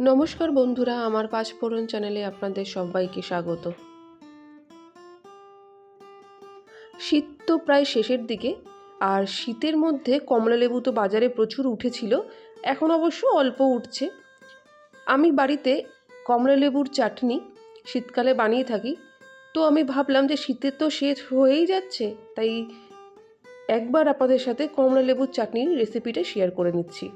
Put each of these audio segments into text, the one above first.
নমস্কার বন্ধুরা, আমার পাঁচফোড়ন চ্যানেলে আপনাদের সবাইকে স্বাগত। শীত তো প্রায় শেষের দিকে, আর শীতের মধ্যে কমলা লেবু তো বাজারে প্রচুর উঠেছিল, এখন অবশ্য অল্প উঠছে। আমি বাড়িতে কমলা লেবুর চাটনি শীতকালে বানিয়ে থাকি, তো আমি ভাবলাম যে শীতের তো শেষ হয়েই যাচ্ছে, তাই একবার আপনাদের সাথে কমলা লেবুর চাটনির রেসিপিটা শেয়ার করে নিচ্ছি।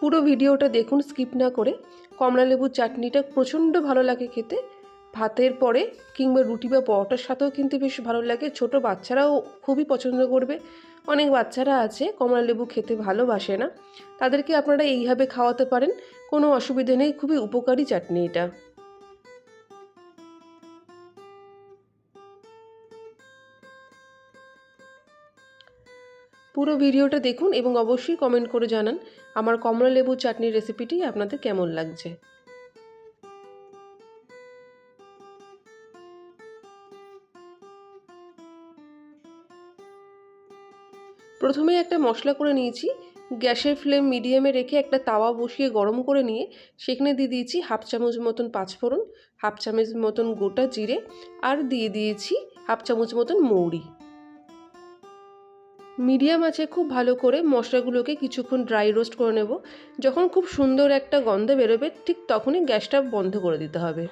পুরো ভিডিওটা দেখুন, স্কিপ না করে। কমলা লেবুর চাটনিটা প্রচণ্ড ভালো লাগে খেতে। ভাতের পরে কিংবা রুটি বা পরোটার সাথেও কিন্তু বেশ ভালো লাগে। ছোট বাচ্চারাও খুবই পছন্দ করবে। অনেক বাচ্চারা আছে, কমলা লেবু খেতে ভালোবাসে না। তাদেরকে আপনারা এইভাবে খাওয়াতে পারেন, কোনো অসুবিধে নেই, খুবই উপকারী চাটনি এটা। পুরো ভিডিওটা দেখুন এবং অবশ্যই কমেন্ট করে জানান আমার কমলা লেবু চাটনির রেসিপিটি আপনাদের কেমন লাগছে? প্রথমে একটা মশলা করে নিয়েছি। গ্যাসের ফ্লেম মিডিয়ামে রেখে একটা তাওয়া বসিয়ে গরম করে নিয়ে সেখানে দিয়ে দিয়েছি হাফ চামচ মতন পাঁচফোড়ন, হাফ চামচ মতন গোটা জিরে আর দিয়ে দিয়েছি হাফ চামচ মতন মৌরি। মিডিয়াম আছে, খুব ভালো করে মশলাগুলোকে কিছুক্ষণ ড্রাই রোস্ট করে নেব। যখন খুব সুন্দর একটা গন্ধ বেরোবে, ঠিক তখনই গ্যাসটা বন্ধ করে দিতে হবে।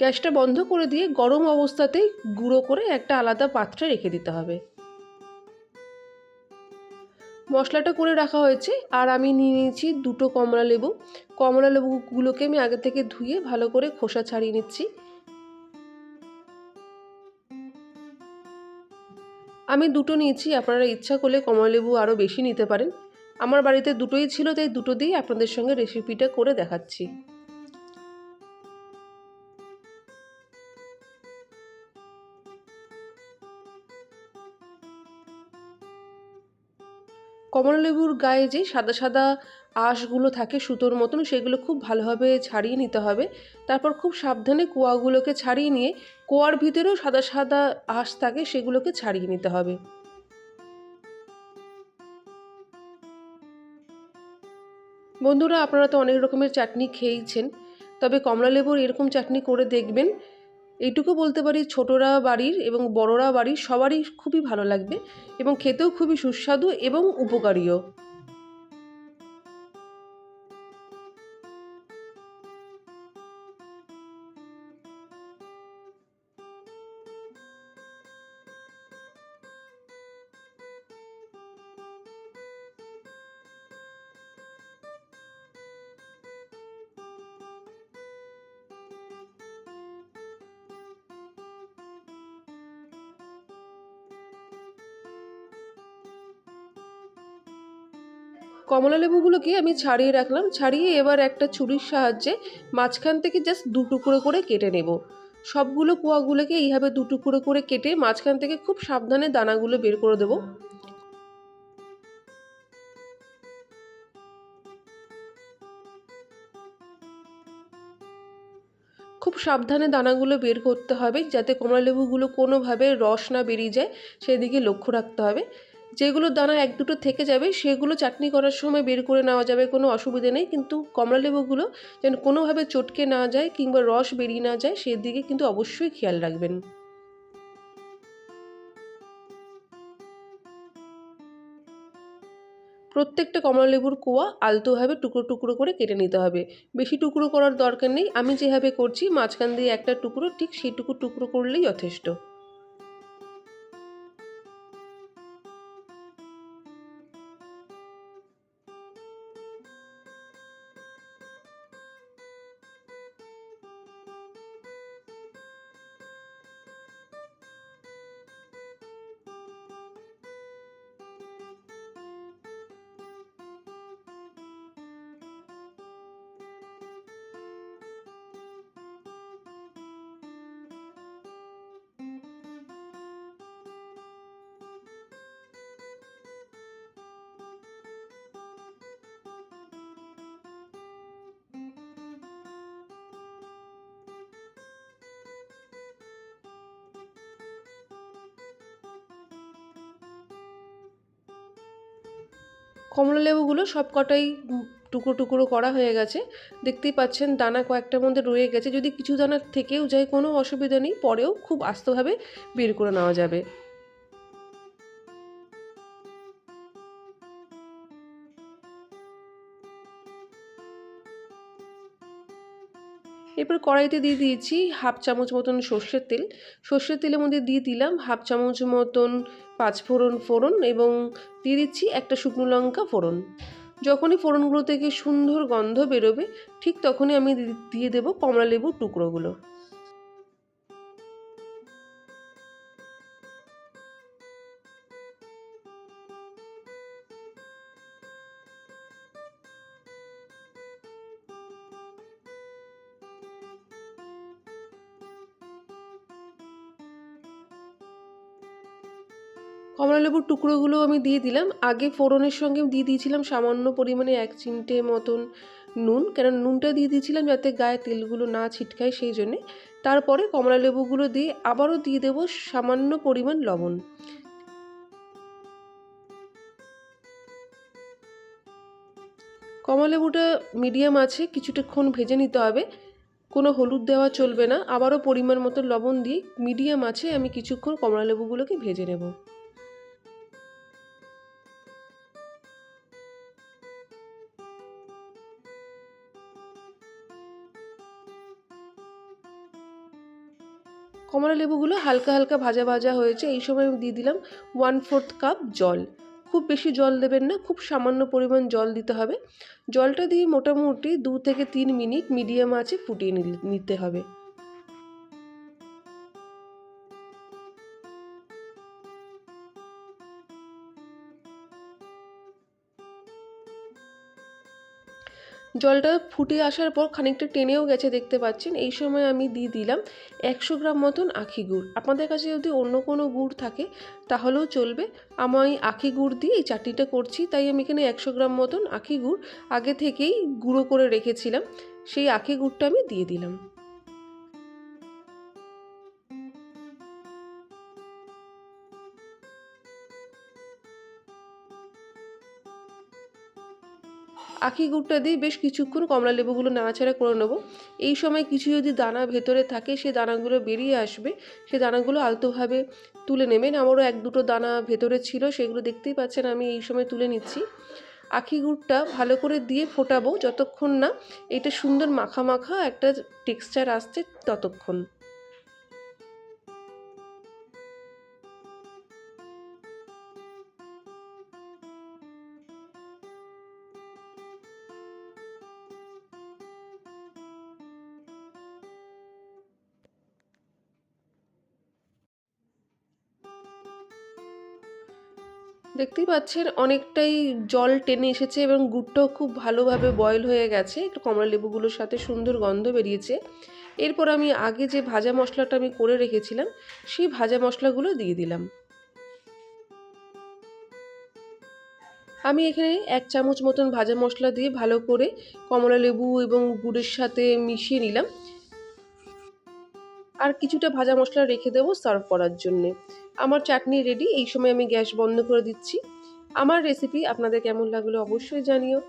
গ্যাসটা বন্ধ করে দিয়ে গরম অবস্থাতেই গুঁড়ো করে একটা আলাদা পাত্রে রেখে দিতে হবে। মশলাটা করে রাখা হয়েছে, আর আমি নিয়ে নিয়েছি দুটো কমলা লেবু। কমলা লেবুগুলোকে আমি আগে থেকে ধুয়ে ভালো করে খোসা ছাড়িয়ে নিচ্ছি। আমি দুটো নিয়েছি, আপনারা ইচ্ছা করলে কমলালেবু আরও বেশি নিতে পারেন। আমার বাড়িতে দুটোই ছিল, তাই দুটো দিয়েই আপনাদের সঙ্গে রেসিপিটা করে দেখাচ্ছি। কমলালেবুর গায়ে যে সাদা সাদা আঁশগুলো থাকে সুতোর মতন, সেগুলো খুব ভালোভাবে ছাড়িয়ে নিতে হবে। তারপর খুব সাবধানে কোয়াগুলোকে ছাড়িয়ে নিয়ে, কোয়ার ভিতরেও সাদা সাদা আঁশ থাকে, সেগুলোকে ছাড়িয়ে নিতে হবে। বন্ধুরা, আপনারা তো অনেক রকমের চাটনি খেয়েইছেন, তবে কমলালেবুর এরকম চাটনি করে দেখবেন। এইটুকু বলতে পারি ছোটরা বাড়ির এবং বড়রা বাড়ির সবারই খুবই ভালো লাগবে এবং খেতেও খুবই সুস্বাদু এবং উপকারীও। কমলা লেবুগুলোকে আমি ছাড়িয়ে রাখলাম, ছাড়িয়ে এবার একটা ছুরির সাহায্যে মাঝখান থেকে জাস্ট দু টুকরো করে কেটে নেব। সবগুলো কোয়াগুলোকে এইভাবে দু টুকরো করে কেটে মাঝখান থেকে খুব সাবধানে দানাগুলো বের করে দেবো। খুব সাবধানে দানাগুলো বের করতে হবে, যাতে কমলা লেবুগুলো কোনোভাবে রস না বেরিয়ে যায়, সেদিকে লক্ষ্য রাখতে হবে। যেগুলো দানা এক দুটো থেকে যাবে, সেগুলো চাটনি করার সময় বের করে নেওয়া যাবে, কোনো অসুবিধে নেই। কিন্তু কমলা লেবুগুলো যেন কোনোভাবে চটকে না যায় কিংবা রস বেরিয়ে না যায়, সেদিকে কিন্তু অবশ্যই খেয়াল রাখবেন। প্রত্যেকটা কমলা লেবুর কোয়া আলতোভাবে টুকরো টুকরো করে কেটে নিতে হবে। বেশি টুকরো করার দরকার নেই। আমি যেভাবে করছি, মাঝখান দিয়ে একটা টুকরো, ঠিক সেইটুকু টুকরো করলেই যথেষ্ট। কমলা লেবুগুলো সব কটাই টুকরো টুকরো করা হয়ে গেছে। দেখতেই পাচ্ছেন, দানা কয়েকটার মধ্যে রয়ে গেছে। যদি কিছু দানা থেকেও যায়, কোনো অসুবিধা নেই। পরেও খুব আস্তভাবে বের করে নেওয়া যাবে। এরপর কড়াইতে দিয়ে দিয়েছি হাফ চামচ মতন সর্ষের তেল। সর্ষের তেলের মধ্যে দিয়ে দিলাম হাফ চামচ মতন পাঁচফোড়ন ফোড়ন ফোড়ন এবং দিয়ে দিচ্ছি একটা শুকনো লঙ্কা ফোড়ন। যখনই ফোড়নগুলো থেকে সুন্দর গন্ধ বেরোবে, ঠিক তখনই আমি দিয়ে দেবো কমলা লেবুর টুকরোগুলো। কমলা লেবুর টুকরোগুলো আমি দিয়ে দিলাম। আগে ফোড়নের সঙ্গে দিয়ে দিয়েছিলাম সামান্য পরিমাণে এক চিমটে মতন নুন কেন নুনটা দিয়ে দিয়েছিলাম যাতে গায়ে তেলগুলো না ছিটকায় সেই জন্যে। তারপরে কমলালেবুগুলো দিয়ে আবারও দিয়ে দেবো সামান্য পরিমাণ লবণ। কমলা লেবুটা মিডিয়াম আছে, কিছুটাক্ষণ ভেজে নিতে হবে। কোনো হলুদ দেওয়া চলবে না। আবারও পরিমাণ মতো লবণ দিয়ে মিডিয়াম আছে, আমি কিছুক্ষণ কমলালেবুগুলোকে ভেজে নেব। কমলা লেবুগুলো হালকা হালকা ভাজা ভাজা হয়েছে, এই সময় আমি দিয়ে দিলাম ওয়ান ফোর্থ কাপ জল। খুব বেশি জল দেবেন না, খুব সামান্য পরিমাণ জল দিতে হবে। জলটা দিয়ে মোটামুটি দু থেকে তিন মিনিট মিডিয়াম আছে ফুটিয়ে নিতে হবে। জলটা ফুটে আসার পর খানিকটা টেনেও গেছে দেখতে পাচ্ছেন। এই সময় আমি দিয়ে দিলাম একশো গ্রাম মতন আখি গুড়। আপনাদের কাছে যদি অন্য কোনো গুড় থাকে, তাহলেও চলবে। আমি আখি গুড় দিয়ে এই চাটনিটা করছি, তাই আমি এখানে একশো গ্রাম মতন আখি গুড় আগে থেকেই গুঁড়ো করে রেখেছিলাম। সেই আখি গুড়টা আমি দিয়ে দিলাম। আখি গুড়টা দিয়ে বেশ কিছুক্ষণ কমলা লেবুগুলো নাড়াচাড়া করে নেব। এই সময় কিছু যদি দানা ভেতরে থাকে, সে দানাগুলো বেরিয়ে আসবে। সে দানাগুলো আলতোভাবে তুলে নেবেন। আমারও এক দুটো দানা ভেতরে ছিল, সেগুলো দেখতেই পাচ্ছেন আমি এই সময় তুলে নিচ্ছি। আখি গুড়টা ভালো করে দিয়ে ফোটাবো, যতক্ষণ না এটা সুন্দর মাখা মাখা একটা টেক্সচার আসছে, ততক্ষণ। দেখতেই পাচ্ছেন অনেকটাই জল টেনে এসেছে এবং গুড়টাও খুব ভালোভাবে বয়েল হয়ে গেছে। একটু কমলা লেবুগুলোর সাথে সুন্দর গন্ধ বেরিয়েছে। এরপর আমি আগে যে ভাজা মশলাটা আমি করে রেখেছিলাম, সেই ভাজা মশলাগুলো দিয়ে দিলাম। আমি এখানে এক চামচ মতন ভাজা মশলা দিয়ে ভালো করে কমলা লেবু এবং গুড়ের সাথে মিশিয়ে নিলাম। আর কিছুটা ভাজা মশলা রেখে দেবো সার্ভ করার জন্যে। আমার চাটনি রেডি এই সময় আমি গ্যাস বন্ধ করে দিচ্ছি। আমার রেসিপি আপনাদের কেমন লাগল অবশ্যই জানিও।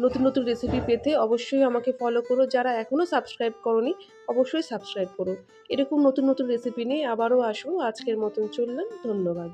নতুন নতুন রেসিপি পেতে অবশ্যই আমাকে ফলো করো। যারা এখনও সাবস্ক্রাইব করনি, অবশ্যই সাবস্ক্রাইব করো। এরকম নতুন নতুন রেসিপি নিয়ে আবারও আসব। আজকের মতন চললাম। ধন্যবাদ।